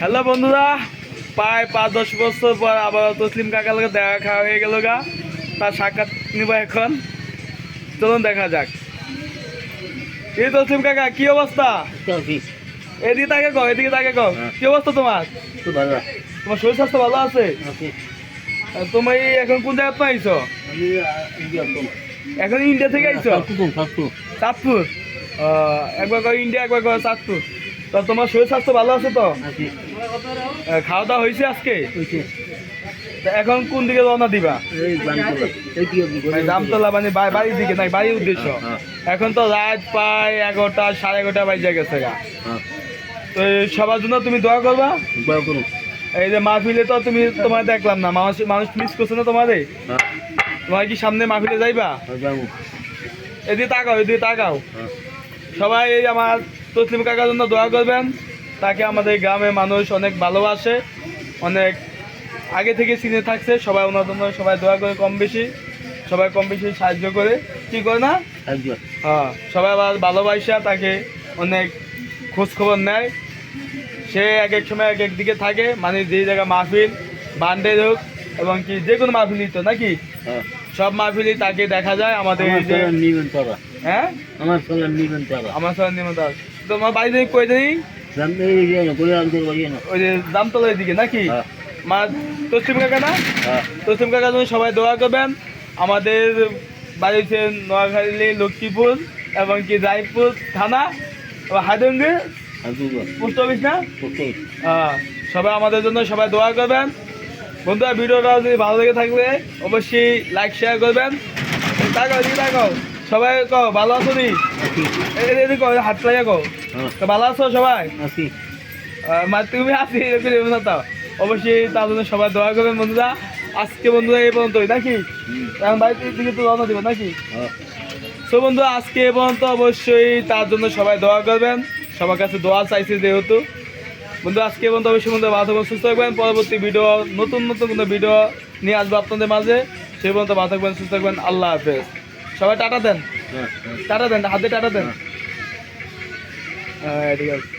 Hello বন্ধুরা প্রায় পাঁচ দশ বছর পর আবার তসলিম কাকার লোকে দেখা খাওয়া হয়ে গেল গা। তার সাক্ষাৎ নিব এখন। চলুন দেখা যাক। এই তসলিম কাকা কি অবস্থা? এদিকে তাকে কও এদিকে তাকে কও। হ্যাঁ। কি অবস্থা তোমার? তোমার শরীর স্বাস্থ্য ভালো আছে? তুমি এখন কোন জায়গা তো এখন ইন্ডিয়া থেকে আইছো? চাঁদপুর একবার কো ইন্ডিয়া একবার কো চাঁদপুর তো তোমার শরীর স্বাস্থ্য ভালো আছে তো? খাওয়া দাওয়া হয়েছে আজকে? তা এখন কোন দিকে রওনা দিবা? মানে জামতলা মানে বাড়ির দিকে নাই বাড়ির উদ্দেশ্য? হ্যাঁ, এখন তো রাত প্রায় এগারোটা সাড়ে এগারোটা বাজে গেছে হ্যাঁ। তো সবার জন্য তুমি দোয়া করবা? এই যে মাহফিলে তো তুমি তোমার দেখলাম না মানুষ মানুষ মিস করছে না তোমারে? হ্যাঁ। তোমার কি সামনে মাহফিলে যাইবা? হ্যাঁ, এদিকে তাকাও এদিকে তাকাও। হ্যাঁ। সবাই এই আমার তসলিম কাকার জন্য দোয়া করবেন। তাকে আমাদের গ্রামের মানুষ অনেক ভালোবাসে অনেক আগে থেকে চিনে থাকছে সবাই ওনার জন্য সবাই দোয়া করে কম বেশি সবাই কম বেশি সাহায্য করে। কি করে না? হ্যাঁ সবাই আবার ভালোবাসা তাকে অনেক খোঁজ খবর নেয়। সে এক এক সময় এক এক দিকে থাকে মানে যে জায়গায় মাহফিল বান্ডেল হোক এবং কি যে কোনো মাহফিলই তো নাকি? হ্যাঁ। সব মাহফিলই তাকে দেখা যায় আমাদের আমার এই নিবেন তারা হ্যাঁ? আমার নিবেন তারা আমার সঙ্গে তোমার বাড়ি থেকে কই না। ওই যে দামতলার দিকে নাকি? হ্যাঁ। মা তসলিম কাকা না? হ্যাঁ। তসলিম কাকা তুমি সবাই দোয়া করবেন। আমাদের বাড়ি হচ্ছে নোয়াখালী লক্ষ্মীপুর এবং কি রায়পুর থানা। আর পোস্ট অফিস না? হ্যাঁ, সবাই আমাদের জন্য সবাই দোয়া করবেন। বন্ধুরা ভিডিওটা যদি ভালো লেগে থাকলে অবশ্যই লাইক শেয়ার করবেন। তাকাও তাকাও। সবাই কও ভালো আছো নি? হাত লাগিয়ে কও। তো ভালো আছো সবাই? আছি। মা তুমি আছি এরকম না তো? অবশ্যই তার জন্য সবাই দোয়া করবেন বন্ধুরা। আজকে বন্ধুরা এই পর্যন্তই নাকি? এখন বাড়ির দিকে তো রওনা দেবো নাকি? হ্যাঁ সো বন্ধু আজকে এ পর্যন্ত অবশ্যই তার জন্য সবাই দোয়া করবেন। সবার কাছে দোয়া চাইছি যেহেতু। বন্ধু আজকে পর্যন্ত অবশ্যই বন্ধু ভালো থাকবেন সুস্থ থাকবেন। পরবর্তী ভিডিও নতুন নতুন কোনো ভিডিও নিয়ে আসব আপনাদের মাঝে। সেই পর্যন্ত ভালো থাকবেন সুস্থ থাকবেন। আল্লাহ হাফেজ। সবাই টাটা দেন। হ্যাঁ হ্যাঁ। টাটা দেন হাতে টাটা দেন। হ্যাঁ ঠিক আছে